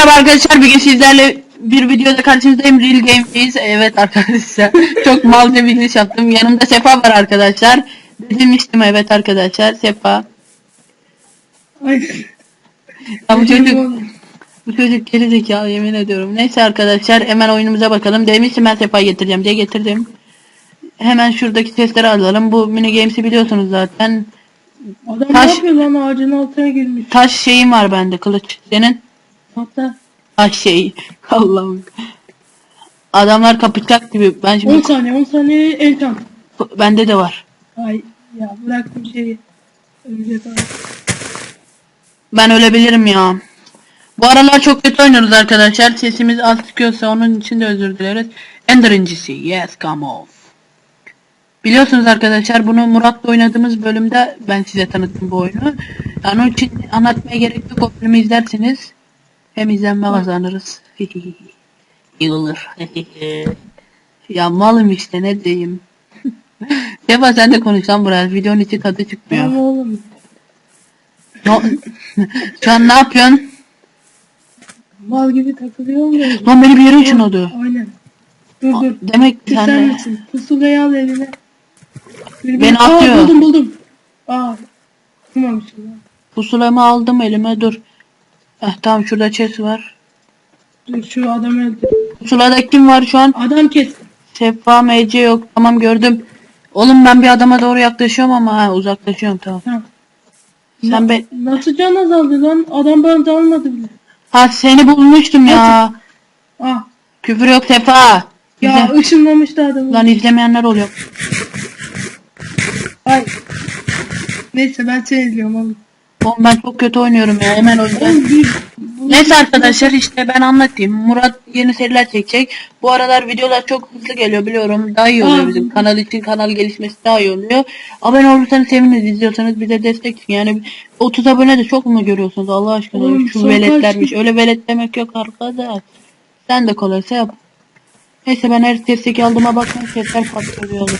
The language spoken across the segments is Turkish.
Merhaba arkadaşlar bugün sizlerle bir videoda karşınızdayım Real Game'deyiz. Evet arkadaşlar çok malca bir giriş yaptım. Yanımda Sefa var arkadaşlar. Demiştim evet arkadaşlar Sefa. Ay. Ya bu çocuk bu çocuk geri zekalı yemin ediyorum. Neyse arkadaşlar hemen oyunumuza bakalım. Demiştim ben Sefa'yı getireceğim diye getirdim. Hemen şuradaki sesleri alalım. Bu mini games'i biliyorsunuz zaten. Adam Taş- ne yapıyor lan ağacın altına girmiş. Taş şeyim var bende kılıç. Senin? Hatta Taş şey. Allah'ım. Adamlar kapışacak gibi. Ben 10 şimdi saniye 10 saniye tam. bende de var. Ay ya bıraktım şeyi. Ölecek abi. Ben ölebilirim ya. Bu aralar çok kötü oynuyoruz arkadaşlar. Sesimiz az çıkıyorsa onun için de özür dileriz. Ender incisi. Yes come off. Biliyorsunuz arkadaşlar bunu Murat'la oynadığımız bölümde ben size tanıttım bu oyunu. Yani onun için anlatmaya gerek yok. O bölümü izlersiniz. Hem izlenme kazanırız. İyi olur. ya malım işte ne diyeyim. Seba sen de konuş lan biraz. Videonun içi tadı çıkmıyor. Tamam oğlum. No- Şu an ne yapıyorsun? Mal gibi takılıyorum da. Lan beni bir yere ışınladı. Aynen. Dur dur. Demek Dur sen de. misin? Pusulayı al eline. Bir- Beni Aa, buldum buldum. Aa. Tutmamışım lan. Pusulamı aldım elime dur. Eh tamam şurada chest var. Dur şu adamı öldür. Pusulada kim var şu an? Adam kes. Sefa MC yok. Tamam gördüm. Oğlum ben bir adama doğru yaklaşıyorum ama ha uzaklaşıyorum tamam. Tamam. Sen be Nasıl can azaldı lan? Adam bana dalmadı bile. ha seni bulmuştum ya. Ah. Küfür yok Sefa. Ya İzle- ışınlamıştı adamı. Lan izlemeyenler oluyor. Ay. Neyse ben seni izliyorum oğlum. Oğlum ben çok kötü oynuyorum ya hemen o yüzden. Oğlum bir... bu- Neyse arkadaşlar işte ben anlatayım. Murat yeni seriler çekecek. Bu aralar videolar çok hızlı geliyor biliyorum. Daha iyi oluyor Aa. bizim kanal için kanal gelişmesi daha iyi oluyor. Abone olursanız seviniriz izliyorsanız bize destek çıkın. Yani 30 abone de çok mu görüyorsunuz Allah aşkına? Oğlum, Şu son veletlermiş. Öyle velet demek yok arkadaş. Sen de kolaysa yap. Neyse ben her sesteki aldığıma bakmayın sesler patlıyor.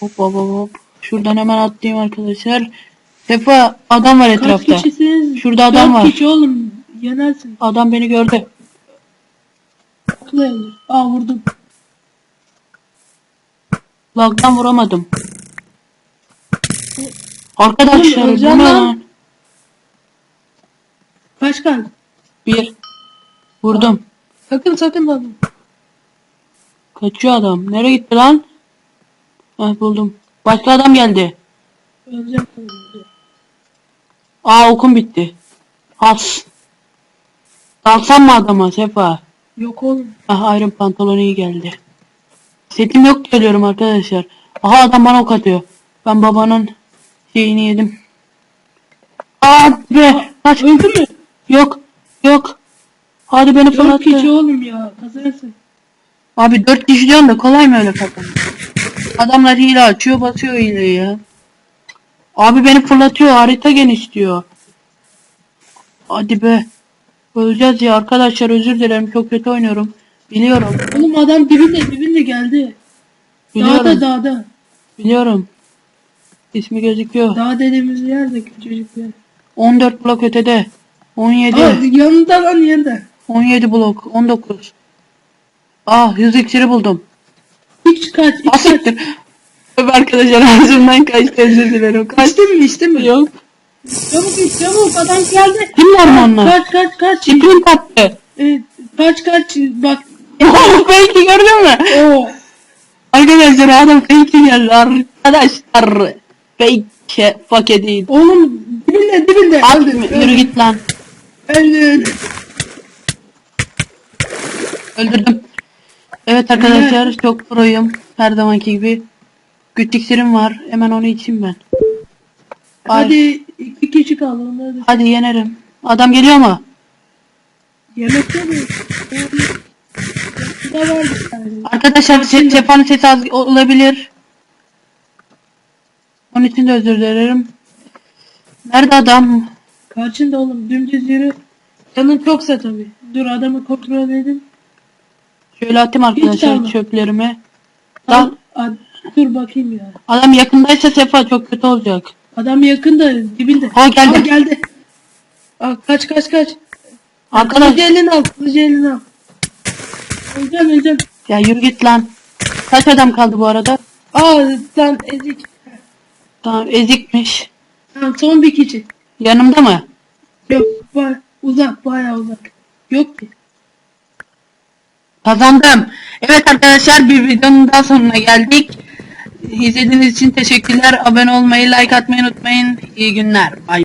Hop hop hop hop. Şuradan hemen atlayayım arkadaşlar. Sefa adam var Kaç etrafta. kişisiniz? Şurada adam Dört var. kişi oğlum. Yenersin. Adam beni gördü. Atlayalım. Aa vurdum. Lagdan vuramadım. Arkadaşlar Oğlum, bu öleceğim ne lan. lan? Kaç kaldı? Bir. Vurdum. Sakın sakın lan. Kaçıyor adam. Nereye gitti lan? Heh buldum. Başka adam geldi. Öleceğim. Aa okum bitti. Has. Dalsam mı adama Sefa? Yok oğlum. Ah Iron pantolon iyi geldi. Setim yok söylüyorum arkadaşlar. Aha adam bana ok atıyor. Ben babanın şeyini yedim. Aa be. Kaç. Öldü mü? Yok. Yok. Hadi beni Dört fırlattı. kişi oğlum ya. Kazanırsın. Abi dört kişi diyorsun da kolay mı öyle kazanmak? Adamlar hile açıyor basıyor hileyi ya. Abi beni fırlatıyor harita geniş diyor. Hadi be. Öleceğiz ya arkadaşlar özür dilerim çok kötü oynuyorum. Biliyorum. Oğlum adam dibinde dibinde geldi. Biliyorum. Dağda dağda. Biliyorum. İsmi gözüküyor. Dağ dediğimiz yerde küçücük bir yer. 14 blok ötede. 17. Aa yanında lan yanında. 17 blok. 19. Ah yüz iksiri buldum. İç kaç iç kaç. Öp arkadaşlar ağzımdan kaçtı özür dilerim. Kaç İçtin mi içtin mi? yok. Çabuk iç çabuk adam geldi. Kimler mi onlar? Kaç kaç kaç. Çipin tattı. Evet, kaç kaç bak. Fake'i gördün mü? Oo. Arkadaşlar adam fake geldi arkadaşlar. Fake fuck edin. Oğlum dibinde dibinde. Abi Öldün, yürü git lan. Öldün. Öldürdüm. Evet arkadaşlar çok proyum. Her zamanki gibi. Güç iksirim var. Hemen onu içeyim ben. Ay, Hadi iki kişi kaldı onları da. Hadi yenerim. Adam geliyor mu? Yemek yok mu? Ne var bir tane? Arkadaşlar se Sefa'nın sesi az olabilir. Onun için de özür dilerim. Nerede adam? Kaçın da oğlum dümdüz yürü. Canın çoksa tabi. Dur adamı kontrol edin. Şöyle atayım arkadaşlar tamam. çöplerimi. Al, Lan al, dur bakayım ya. adam yakındaysa Sefa çok kötü olacak. Adam yakında dibinde. Aa, geldi. Aa, geldi. Aa, kaç kaç kaç. Arkadaş Kılıcı eline al. Kılıcı eline al. Öleceğim öleceğim. ya yürü git lan. Kaç adam kaldı bu arada? Aa lan ezik. Tamam ezikmiş. Tamam son bir kişi. Yanımda mı? Yok var. Uzak bayağı uzak. Yok ki. Kazandım. Evet arkadaşlar bir videonun daha sonuna geldik. İzlediğiniz için teşekkürler. Abone olmayı, like atmayı unutmayın. İyi günler. Bye.